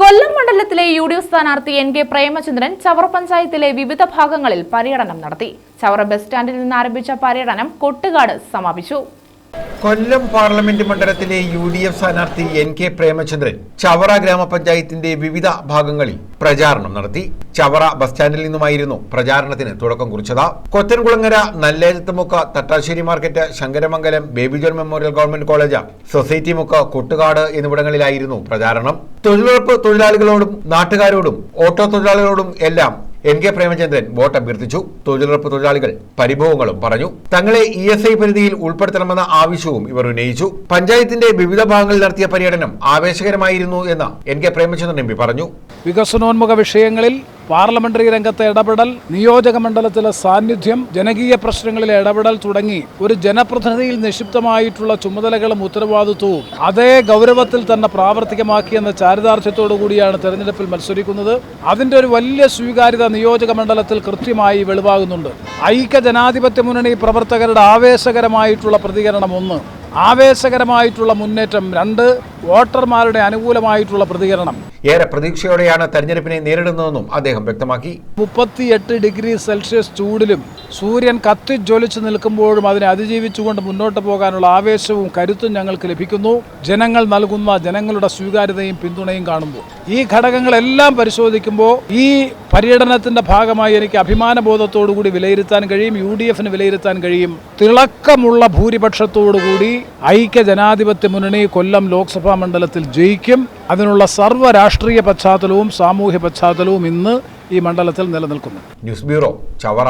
കൊല്ലം മണ്ഡലത്തിലെ U D F സ്ഥാനാർത്ഥി N K Premachandran Chavara പഞ്ചായത്തിലെ വിവിധ ഭാഗങ്ങളിൽ പര്യടനം നടത്തി. ചവറ ബസ് സ്റ്റാൻഡിൽ നിന്ന് ആരംഭിച്ച പര്യടനം കൊട്ടുകാട് സമാപിച്ചു. കൊല്ലം പാർലമെന്റ് മണ്ഡലത്തിലെ യു ഡി എഫ് സ്ഥാനാർത്ഥി എൻ കെ പ്രേമചന്ദ്രൻ ചവറ ഗ്രാമപഞ്ചായത്തിന്റെ വിവിധ ഭാഗങ്ങളിൽ പ്രചാരണം നടത്തി. ചവറ ബസ് സ്റ്റാൻഡിൽ നിന്നുമായിരുന്നു പ്രചാരണത്തിന് തുടക്കം കുറിച്ചത്. Kothankulangara Nallejathumukku Thattasseri market Sankaramangalam Baby John memorial government college society Mukka Kottukad എന്നിവിടങ്ങളിലായിരുന്നു പ്രചാരണം. തൊഴിലുറപ്പ് തൊഴിലാളികളോടും നാട്ടുകാരോടും ഓട്ടോ തൊഴിലാളികളോടും എല്ലാം എൻ കെ പ്രേമചന്ദ്രൻ വോട്ട് അഭ്യർത്ഥിച്ചു. തൊഴിലുറപ്പ് തൊഴിലാളികൾ പരിഭവങ്ങളും പറഞ്ഞു. തങ്ങളെ ഇ എസ് ഐ പരിധിയിൽ ഉൾപ്പെടുത്തണമെന്ന ആവശ്യവും ഇവർ ഉന്നയിച്ചു. പഞ്ചായത്തിന്റെ വിവിധ ഭാഗങ്ങളിൽ നടത്തിയ പര്യടനം ആവേശകരമായിരുന്നു എന്ന് എൻ കെ പ്രേമചന്ദ്രൻ എം പറഞ്ഞു. വികസനോന്മുഖ വിഷയങ്ങളിൽ പാർലമെന്ററി രംഗത്തെ ഇടപെടൽ നിയോജക മണ്ഡലത്തിലെ സാന്നിധ്യം ജനകീയ പ്രശ്നങ്ങളിലെ ഇടപെടൽ തുടങ്ങി ഒരു ജനപ്രതിനിധിയിൽ നിക്ഷിപ്തമായിട്ടുള്ള ചുമതലകളും ഉത്തരവാദിത്വവും അതേ ഗൗരവത്തിൽ തന്നെ പ്രാവർത്തികമാക്കിയെന്ന ചാരിതാർത്ഥ്യത്തോടു കൂടിയാണ് തെരഞ്ഞെടുപ്പിൽ മത്സരിക്കുന്നത്. അതിന്റെ ഒരു വലിയ സ്വീകാര്യത നിയോജക മണ്ഡലത്തിൽ കൃത്യമായി വെളിവാകുന്നുണ്ട്. ഐക്യ ജനാധിപത്യ മുന്നണി പ്രവർത്തകരുടെ ആവേശകരമായിട്ടുള്ള പ്രതികരണം ഒന്ന്. ആവേശകരമായിട്ടുള്ള മുന്നേറ്റം രണ്ട് വോട്ടർമാരുടെ അനുകൂലമായിട്ടുള്ള പ്രതികരണം. ഏറെ പ്രതീക്ഷയോടെയാണ് തെരഞ്ഞെടുപ്പിനെ നേരിടുന്നതെന്നും അദ്ദേഹം വ്യക്തമാക്കി. മുപ്പത്തിയെട്ട് ഡിഗ്രി സെൽഷ്യസ് ചൂടിലും സൂര്യൻ കത്തിജ്വലിച്ച് നിൽക്കുമ്പോഴും അതിനെ അതിജീവിച്ചുകൊണ്ട് മുന്നോട്ട് പോകാനുള്ള ആവേശവും കരുത്തും ഞങ്ങൾക്ക് ലഭിക്കുന്നു. ജനങ്ങൾ നൽകുന്ന ജനങ്ങളുടെ സ്വീകാര്യതയും പിന്തുണയും കാണുമ്പോൾ ഈ ഘടകങ്ങളെല്ലാം പരിശോധിക്കുമ്പോൾ ഈ പര്യടനത്തിന്റെ ഭാഗമായി എനിക്ക് അഭിമാനബോധത്തോടുകൂടി വിലയിരുത്താൻ കഴിയും യു ഡി എഫിന് വിലയിരുത്താൻ കഴിയും. തിളക്കമുള്ള ഭൂരിപക്ഷത്തോടുകൂടി ഐക്യ ജനാധിപത്യ മുന്നണി കൊല്ലം ലോക്സഭാ മണ്ഡലത്തിൽ ജയിക്കും. അതിനുള്ള സർവ രാഷ്ട്രീയ പശ്ചാത്തലവും സാമൂഹ്യ പശ്ചാത്തലവും ഇന്ന് ഈ മണ്ഡലത്തിൽ നിലനിൽക്കുന്നു. News bureau Chavara.